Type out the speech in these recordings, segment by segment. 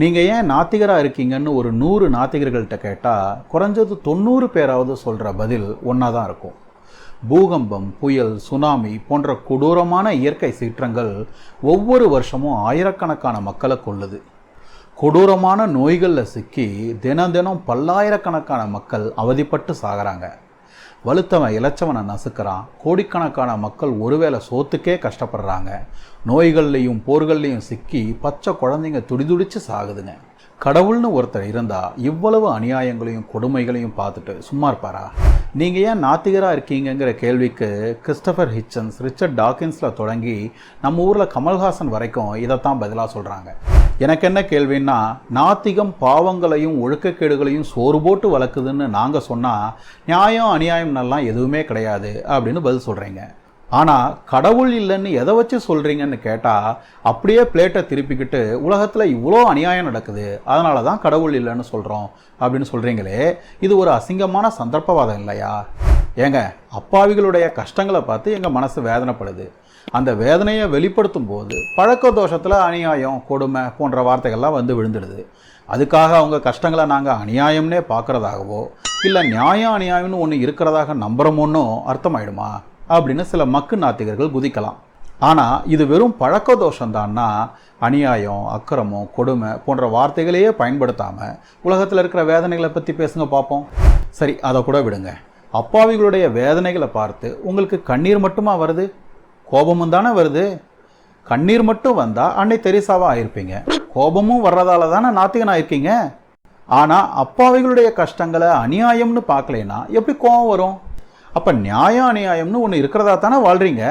நீங்கள் ஏன் நாத்திகராக இருக்கீங்கன்னு ஒரு நூறு நாத்திகர்கள்ட்ட கேட்டால் குறைஞ்சது தொண்ணூறு பேராவது சொல்கிற பதில் ஒன்றா தான் இருக்கும். பூகம்பம் புயல் சுனாமி போன்ற கொடூரமான இயற்கை சீற்றங்கள் ஒவ்வொரு வருஷமும் ஆயிரக்கணக்கான மக்களை கொள்ளுது. கொடூரமான நோய்களில் சிக்கி தினம் தினம் பல்லாயிரக்கணக்கான மக்கள் அவதிப்பட்டு சாகிறாங்க. வலுத்தவன் இளைச்சவனை நசுக்கிறான். கோடிக்கணக்கான மக்கள் ஒருவேளை சோத்துக்கே கஷ்டப்படுறாங்க. நோய்கள்லையும் போர்கள்லையும் சிக்கி பச்சை குழந்தைங்க துடிதுடிச்சு சாகுதுங்க. கடவுள்னு ஒருத்தர் இருந்தால் இவ்வளவு அநியாயங்களையும் கொடுமைகளையும் பார்த்துட்டு சும்மா இருப்பாரா? நீங்கள் ஏன் நாத்திகராக இருக்கீங்கங்கிற கேள்விக்கு கிறிஸ்டபர் ஹிச்சன்ஸ் ரிச்சர்ட் டாக்கின்ஸில் தொடங்கி நம்ம ஊரில் கமல்ஹாசன் வரைக்கும் இதைத்தான் பதிலாக சொல்கிறாங்க எனக்கு என்ன கேள்வின்னா நாத்திகம் பாவங்களையும் ஒழுக்கக்கேடுகளையும் சோறு போட்டு வளர்க்குதுன்னு நாங்கள் சொன்னால் நியாயம் அநியாயம்னெல்லாம் எதுவுமே கிடையாது அப்படின்னு பதில் சொல்கிறீங்க ஆனால் கடவுள் இல்லைன்னு எதை வச்சு சொல்கிறீங்கன்னு கேட்டால் அப்படியே பிளேட்டை திருப்பிக்கிட்டு உலகத்தில் இவ்வளோ அநியாயம் நடக்குது அதனால தான் கடவுள் இல்லைன்னு சொல்கிறோம் அப்படின்னு சொல்கிறீங்களே இது ஒரு அசிங்கமான சந்தர்ப்பவாதம் இல்லையா? ஏங்க அப்பாவிகளுடைய கஷ்டங்களை பார்த்து எங்கள் மனசு வேதனைப்படுது. அந்த வேதனையை வெளிப்படுத்தும் போது பழக்க தோஷத்தில் அநியாயம் கொடுமை போன்ற வார்த்தைகள்லாம் வந்து விழுந்துடுது. அதுக்காக அவங்க கஷ்டங்களை நாங்கள் அநியாயம்னே பார்க்குறதாகவோ இல்லை நியாயம் அநியாயம்னு ஒன்று இருக்கிறதாக நம்புகிறோமோன்னோ அர்த்தமாயிடுமா? அப்படின்னு சில மக்கு நாத்திகர்கள் குதிக்கலாம். ஆனால் இது வெறும் பழக்க தோஷம்தான்னா அநியாயம் அக்கிரமம் கொடுமை போன்ற வார்த்தைகளையே பயன்படுத்தாமல் உலகத்தில் இருக்கிற வேதனைகளை பற்றி பேசுங்க பார்ப்போம் சரி அதை கூட விடுங்க. அப்பாவிகளுடைய வேதனைகளை பார்த்து உங்களுக்கு கண்ணீர் மட்டுமா வருது? கோபமும் தானே வருது? கண்ணீர் மட்டும் வந்தால் அன்னை தெரிசாவாக ஆயிருப்பீங்க. கோபமும் வர்றதால தானே நாத்திகனாக இருக்கீங்க ஆனால் அப்பாவிகளுடைய கஷ்டங்களை அநியாயம்னு பார்க்கலைன்னா எப்படி கோபம் வரும்? அப்போ நியாயம் அநியாயம்னு ஒன்று இருக்கிறதா தானே வாழ்றீங்க?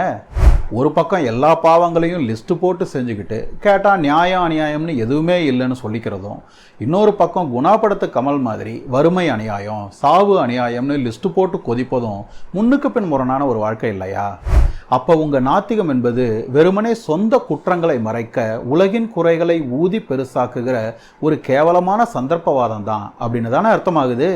ஒரு பக்கம் எல்லா பாவங்களையும் லிஸ்ட்டு போட்டு செஞ்சுக்கிட்டு கேட்டால் நியாயம் அநியாயம்னு எதுவுமே இல்லைன்னு சொல்லிக்கிறதும் இன்னொரு பக்கம் குணாபடத்து கமல் மாதிரி வறுமை அநியாயம் சாவு அநியாயம்னு லிஸ்ட்டு போட்டு கொதிப்பதும் முன்னுக்கு பின் முரணான ஒரு வாழ்க்கை இல்லையா? அப்போ உங்கள் நாத்திகம் என்பது வெறுமனே சொந்த குற்றங்களை மறைக்க உலகின் குறைகளை ஊதி பெருசாக்குகிற ஒரு கேவலமான சந்தர்ப்பவாதம் தான் அப்படின்னு தானே அர்த்தமாகுது?